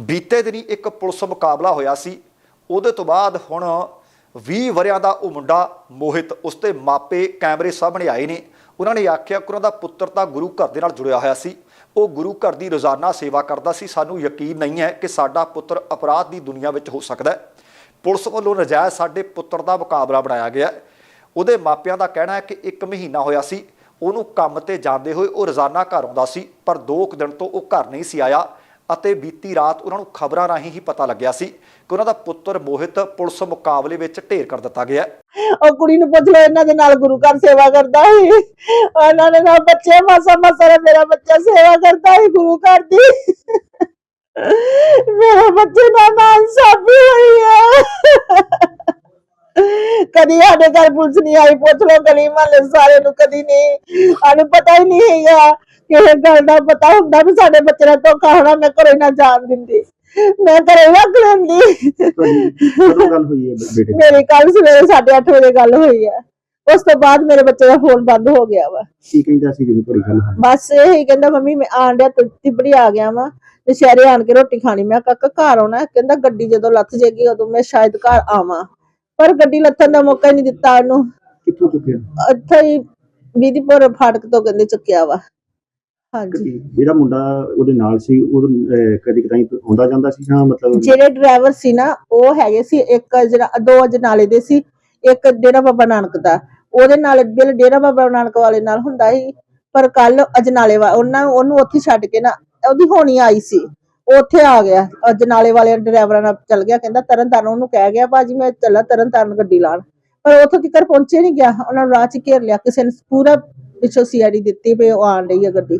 ਬੀਤੇ ਦਿਨੀ ਇੱਕ ਪੁਲਿਸ ਮੁਕਾਬਲਾ ਹੋਇਆ ਸੀ। ਉਹਦੇ ਤੋਂ ਬਾਅਦ ਹੁਣ 20 ਵਰਿਆਂ ਦਾ ਉਹ ਮੁੰਡਾ ਮੋਹਿਤ ਉਸਦੇ ਮਾਪੇ ਕੈਮਰੇ ਸਾਹਮਣੇ ਆਏ ਨੇ। ਉਹਨਾਂ ਨੇ ਆਖਿਆ ਕਿ ਉਹਨਾਂ ਦਾ ਪੁੱਤਰ ਤਾਂ ਗੁਰੂ ਘਰ ਦੇ ਨਾਲ ਜੁੜਿਆ ਹੋਇਆ ਸੀ। ਉਹ ਗੁਰੂ ਘਰ ਦੀ ਰੋਜ਼ਾਨਾ ਸੇਵਾ ਕਰਦਾ ਸੀ। ਸਾਨੂੰ ਯਕੀਨ ਨਹੀਂ ਹੈ ਕਿ ਸਾਡਾ ਪੁੱਤਰ ਅਪਰਾਧ ਦੀ ਦੁਨੀਆ ਵਿੱਚ ਹੋ ਸਕਦਾ ਹੈ। ਪੁਲਿਸ ਵੱਲੋਂ ਨਜਾਇਜ਼ ਸਾਡੇ ਪੁੱਤਰ ਦਾ ਮੁਕਾਬਲਾ ਬਣਾਇਆ ਗਿਆ ਉਹਦੇ ਮਾਪਿਆਂ ਦਾ ਕਹਿਣਾ ਹੈ ਕਿ 1 ਮਹੀਨਾ ਹੋਇਆ ਸੀ। ਉਹਨੂੰ ਕੰਮ ਤੇ ਜਾਂਦੇ ਹੋਏ ਉਹ ਰੋਜ਼ਾਨਾ ਘਰ ਆਉਂਦਾ ਸੀ, ਪਰ 2 ਦਿਨ ਤੋਂ ਉਹ ਘਰ ਨਹੀਂ ਸੀ ਆਇਆ। ਅਤੇ ਬੀਤੀ ਰਾਤ ਉਹਨਾਂ ਨੂੰ ਖਬਰਾਂ ਰਾਹੀਂ ਹੀ ਪਤਾ ਲੱਗਿਆ ਸੀ ਕਿ ਉਹਨਾਂ ਦਾ ਪੁੱਤਰ ਮੋਹਿਤ ਪੁਲਿਸ ਮੁਕਾਬਲੇ ਵਿੱਚ ਢੇਰ ਕਰ ਦਿੱਤਾ ਗਿਆ ਉਹ ਕੁੜੀ ਨੂੰ ਪੁੱਛ ਲਓ, ਇਹਨਾਂ ਦੇ ਨਾਲ ਗੁਰੂ ਘਰ ਸੇਵਾ ਕਰਦਾ ਸੀ। ਉਹਨਾਂ ਦੇ ਨਾਲ ਬੱਚੇ, ਮਾਸਾ ਮਾਸਾ ਮੇਰਾ ਬੱਚਾ ਸੇਵਾ ਕਰਦਾ ਸੀ ਗੁਰੂ ਘਰ ਦੀ। ਮੇਰੇ ਬੱਚੇ ਦਾ ਨਾਮ ਸਾਬੀ ਹੋਈ ਹੈ ਕਦੀ ਸਾਡੇ ਘਰ ਪੁਲਿਸ ਨਹੀਂ ਆਈ ਪੁੱਛ ਲਓ ਗਲੀ ਮਹੱਲੇ ਸਾਰੇ ਨੂੰ ਕਦੀ ਨਹੀਂ। ਸਾਨੂੰ ਪਤਾ ਹੀ ਨਹੀਂ ਹੈਗਾ। ਕਿਸੇ ਗੱਲ ਦਾ ਪਤਾ ਹੁੰਦਾ ਵੀ ਸਾਡੇ ਬੱਚੇ ਨਾਲ ਧੋਖਾ ਹੋਣਾ ਮੈਂ ਘਰੇ ਨਾ ਜਾਣ ਦਿੰਦੀ। ਮੈਂ ਘਰੇ ਰੱਖ ਲੈਂਦੀ। ਕਦੋਂ ਗੱਲ ਹੋਈ ਹੈ ਬੇਟੇ ਦੀ? ਮੇਰੀ ਕੱਲ ਸਵੇਰੇ 8:30 ਵਜੇ ਗੱਲ ਹੋਈ ਹੈ। ਉਸ ਤੋਂ ਬਾਅਦ ਮੇਰੇ ਬੱਚੇ ਦਾ ਫੋਨ ਬੰਦ ਹੋ ਗਿਆ ਵਾ। ਕੀ ਕਹਿੰਦਾ ਸੀ ਜਦੋਂ ਤੁਹਾਡੀ ਗੱਲ ਬਸ ਇਹੀ ਕਹਿੰਦਾ ਮੰਮੀ ਮੈਂ ਆਣ ਡਿਆ ਤੁ- ਤਿਬੜੀ ਆ ਗਿਆ ਵਾਂ। ਤੇ ਸ਼ਹਿਰੇ ਆਣ ਕੇ ਰੋਟੀ ਖਾਣੀ। ਮੈਂ ਕਾਕਾ ਘਰ ਆਉਣਾ? ਕਹਿੰਦਾ ਗੱਡੀ ਜਦੋਂ ਲੱਥ ਜੇਗੀ ਉਦੋਂ ਮੈਂ ਸ਼ਾਇਦ ਘਰ ਆਵਾਂ। ਪਰ ਗੱਡੀ ਲੱਥਣ ਦਾ ਮੌਕਾ ਹੀ ਨਹੀਂ ਦਿੱਤਾ ਉਹਨੂੰ। ਕਿੱਥੋਂ ਚੁੱਕਿਆ? ਇੱਥੇ ਹੀ ਬੀਦੀਪੁਰ ਫਾਟਕ ਤੋਂ ਕਹਿੰਦੇ ਚੁੱਕਿਆ ਵਾ। ਹਾਂਜੀ। ਜਿਹੜਾ ਮੁੰਡਾ ਉਹਦੇ ਨਾਲ ਸੀ ਉਹ ਅਹ, ਕਦੀ ਕਦਾਈ ਆਉਂਦਾ ਜਾਂਦਾ ਸੀ ਜਾਂ ਮਤਲਬ ਜਿਹੜੇ ਡਰਾਈਵਰ ਸੀ ਨਾ ਉਹ ਹੈਗੇ ਸੀ ਇੱਕ ਜਨਾ ਦੋ ਅਜਨਾਲੇ ਦੇ ਸੀ ਇੱਕ ਡੇਰਾ ਬਾਬਾ ਨਾਨਕ ਦਾ। ਉਹਦੇ ਨਾਲ ਬਿਲ ਡੇਰਾ ਬਾਬਾ ਨਾਨਕ ਵਾਲੇ ਨਾਲ ਹੁੰਦਾ ਸੀ ਪਰ ਕੱਲ ਅਜਨਾਲੇ ਵਾ ਉਹਨਾਂ ਉਹਨੂੰ ਉੱਥੇ ਛੱਡ ਕੇ ਨਾ ਉਹਦੀ ਹੋਣੀ ਆਈ ਸੀ। ਉੱਥੇ ਆ ਗਿਆ। ਅਜਨਾਲੇ ਵਾਲੇ ਡਰਾਈਵਰਾਂ ਨਾਲ ਚੱਲ ਗਿਆ ਕਹਿੰਦਾ ਤਰਨ ਤਾਰਨ ਉਹਨੂੰ ਕਹਿ ਗਿਆ ਭਾਜੀ ਮੈਂ ਚੱਲਾ ਤਰਨ ਤਾਰਨ ਗੱਡੀ ਲਾਣ ਪਰ ਉੱਥੋਂ ਤੱਕ ਪਹੁੰਚੇ ਨਹੀਂ ਗਿਆ। ਉਹਨਾਂ ਨੂੰ ਰਾਹ ਚ ਘੇਰ ਲਿਆ। ਕਿਸੇ ਨੇ ਪੂਰਾ ਪਿੱਛੋਂ ਸੀਆਰਡੀ ਦਿੱਤੀ ਵੀ ਉਹ ਆਣ ਰਹੀ ਹੈ ਗੱਡੀ।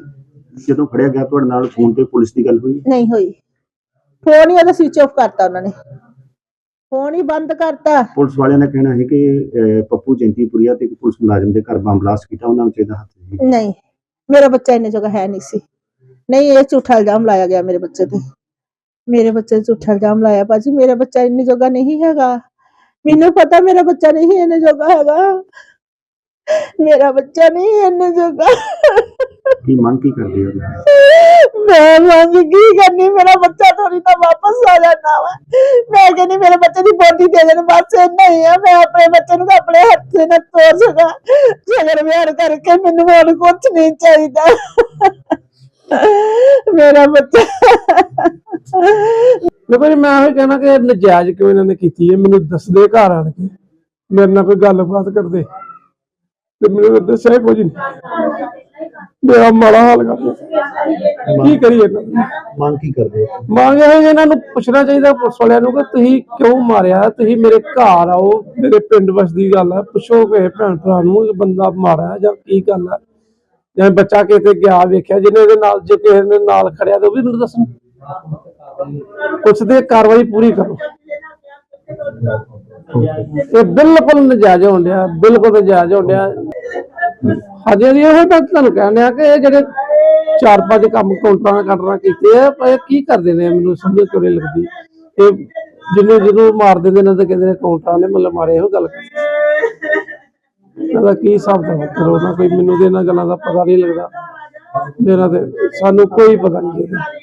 ਜਦੋਂ ਫੜਿਆ ਗਿਆ ਤੁਹਾਡੇ ਨਾਲ ਫੋਨ ਤੇ ਪੁਲਿਸ ਦੀ ਗੱਲ ਹੋਈ? ਨਹੀਂ ਹੋਈ। ਫੋਨ ਹੀ ਉਹਦਾ ਸਵਿਚ ਆਫ ਕਰਤਾ ਉਹਨਾਂ ਨੇ। ਫੋਨ ਹੀ ਬੰਦ ਕਰਤਾ। ਪੁਲਿਸ ਵਾਲਿਆਂ ਦਾ ਕਹਿਣਾ ਹੈ ਕਿ ਪੱਪੂ ਜੈਂਤੀਪੁਰੀਆ ਤੇ ਇੱਕ ਪੁਲਿਸ ਮੁਲਾਜ਼ਮ ਦੇ ਘਰ ਬੰਬ ਬਲਾਸਟ ਕੀਤਾ। ਉਹਨਾਂ ਵਿੱਚ ਇਹਦਾ ਹੱਥ ਨਹੀਂ। ਮੇਰਾ ਬੱਚਾ ਇੰਨੇ ਜਗ੍ਹਾ ਹੈ ਨਹੀਂ ਸੀ। ਨਹੀਂ ਇਹ ਝੂਠਾ ਇਲਜ਼ਾਮ ਲਾਇਆ ਗਿਆ ਮੇਰੇ ਬੱਚੇ ਤੇ। ਮੇਰੇ ਬੱਚੇ ਤੇ ਝੂਠਾ ਇਲਜ਼ਾਮ ਲਾਇਆ। ਭਾਜੀ ਮੇਰਾ ਬੱਚਾ ਇੰਨੀ ਜਗ੍ਹਾ ਨਹੀਂ ਹੈਗਾ। ਮੈਨੂੰ ਪਤਾ ਮੇਰਾ ਬੱਚਾ ਨਹੀਂ ਇੰਨੇ ਜਗ੍ਹਾ ਹੈਗਾ। ਮੇਰਾ ਬੱਚਾ ਨਹੀਂ ਇੰਨੇ ਜਗ੍ਹਾ ਕੀ ਮੰਗ ਕੀ ਕਰਦੇ ਹੋ ਮੈਂ ਮੰਗ ਕੀ ਕਰਨੀ? ਮੇਰਾ ਬੱਚਾ ਥੋੜੀ ਤਾਂ ਵਾਪਸ ਆ ਜਾਣਾ ਵਾ। ਮੈਂ ਕਹਿੰਦੀ ਮੇਰੇ ਬੱਚੇ ਦੀ ਬੋਡੀ ਦੇ ਦੇਣ ਬਸ ਇੰਨਾ ਹੀ ਆ। ਮੈਂ ਆਪਣੇ ਬੱਚੇ ਨੂੰ ਤਾਂ ਆਪਣੇ ਹੱਥੇ ਨਾਲ ਤੋਰ ਸਕਾਂ। ਜਗਰ ਵਿਆਹ ਕਰਕੇ ਮੈਨੂੰ ਹੋਰ ਕੁਝ ਨਹੀਂ ਚਾਹੀਦਾ। ਮੇਰਾ ਬੱਚਾ। ਦੇਖੋ ਜੀ ਮੈਂ ਇਹ ਕਹਿਣਾ ਕਿ ਨਜਾਇਜ਼ ਕਿਉਂ ਇਹਨਾਂ ਨੇ ਕੀਤੀ ਹੈ? ਮੈਨੂੰ ਦੱਸਦੇ ਘਰ ਆਣ ਕੇ। ਮੇਰੇ ਨਾਲ ਕੋਈ ਗੱਲਬਾਤ ਕਰਦੇ। ਤੇ ਮੈਨੂੰ ਦੱਸਿਆ ਕੁਝ ਨਹੀਂ। ਮੇਰਾ ਮਾੜਾ ਹਾਲ ਕਰ ਦਿੱਤਾ। ਕੀ ਕਰੀਏ? ਮੰਗ ਕੀ ਕਰਦੇ? ਮੰਗ ਇਹ ਇਹਨਾਂ ਨੂੰ ਪੁੱਛਣਾ ਚਾਹੀਦਾ ਪੁਲਿਸ ਵਾਲਿਆਂ ਨੂੰ ਕਿ ਤੁਸੀਂ ਕਿਉਂ ਮਾਰਿਆ? ਤੁਸੀਂ ਮੇਰੇ ਘਰ ਆਓ ਮੇਰੇ ਪਿੰਡ ਵਸਦੀ ਗੱਲ ਹੈ। ਪੁੱਛੋ ਕਿਸੇ ਭੈਣ ਭਰਾ ਨੂੰ ਕਿ ਬੰਦਾ ਮਾਰਿਆ ਜਾਂ ਕੀ ਗੱਲ ਹੈ? ਜਾਂ ਬੱਚਾ ਕਿਤੇ ਗਿਆ, ਵੇਖਿਆ, ਜਿਹਨੇ ਇਹਦੇ ਨਾਲ, ਜੇ ਕਿਸੇ ਨੇ ਨਾਲ ਖੜਿਆ ਤੇ ਉਹ ਵੀ ਮੈਨੂੰ ਦੱਸਣ। ਕੁਛ ਕਾਰਵਾਈ ਪੂਰੀ ਕਰੋ। ਇਹ ਬਿਲਕੁਲ ਨਜਾਇਜ਼ ਹੋਣ ਡਿਆ, ਬਿਲਕੁਲ ਨਜਾਇਜ਼ ਹੋਣ ਡਿਆ। ਹਾਂਜੀ ਹਾਂਜੀ ਇਹ ਮੈਂ ਤੁਹਾਨੂੰ ਕਹਿਣ ਡਿਆ ਕਿ ਇਹ ਜਿਹੜੇ ਚਾਰ ਪੰਜ ਕੰਮ ਕਾਊਂਟਰਾਂ ਦਾ ਕੀਤੇ ਆ, ਪਰ ਇਹ ਕੀ ਕਰਦੇ ਨੇ ਮੈਨੂੰ ਸਮਝ ਕਿਉਂ ਨਹੀਂ ਲੱਗਦੀ। ਇਹ ਜਿਹਨੂੰ ਜਿਹਨੂੰ ਮਾਰ ਦਿੰਦੇ ਨੇ ਤੇ ਕਹਿੰਦੇ ਨੇ ਕਾਊਂਟਰਾਂ ਨੇ ਮਤਲਬ ਮਾਰੇ, ਇਹੋ ਗੱਲ ਇਹਦਾ ਕੀ ਹਿਸਾਬ ਦਾ ਕਰੋ ਨਾ, ਕੋਈ ਮੈਨੂੰ ਤੇ ਇਹਨਾਂ ਗੱਲਾਂ ਦਾ ਪਤਾ ਨਹੀਂ ਲੱਗਦਾ। ਮੇਰਾ ਤੇ ਸਾਨੂੰ ਕੋਈ ਪਤਾ ਨਹੀਂ। ਲੱਗਦਾ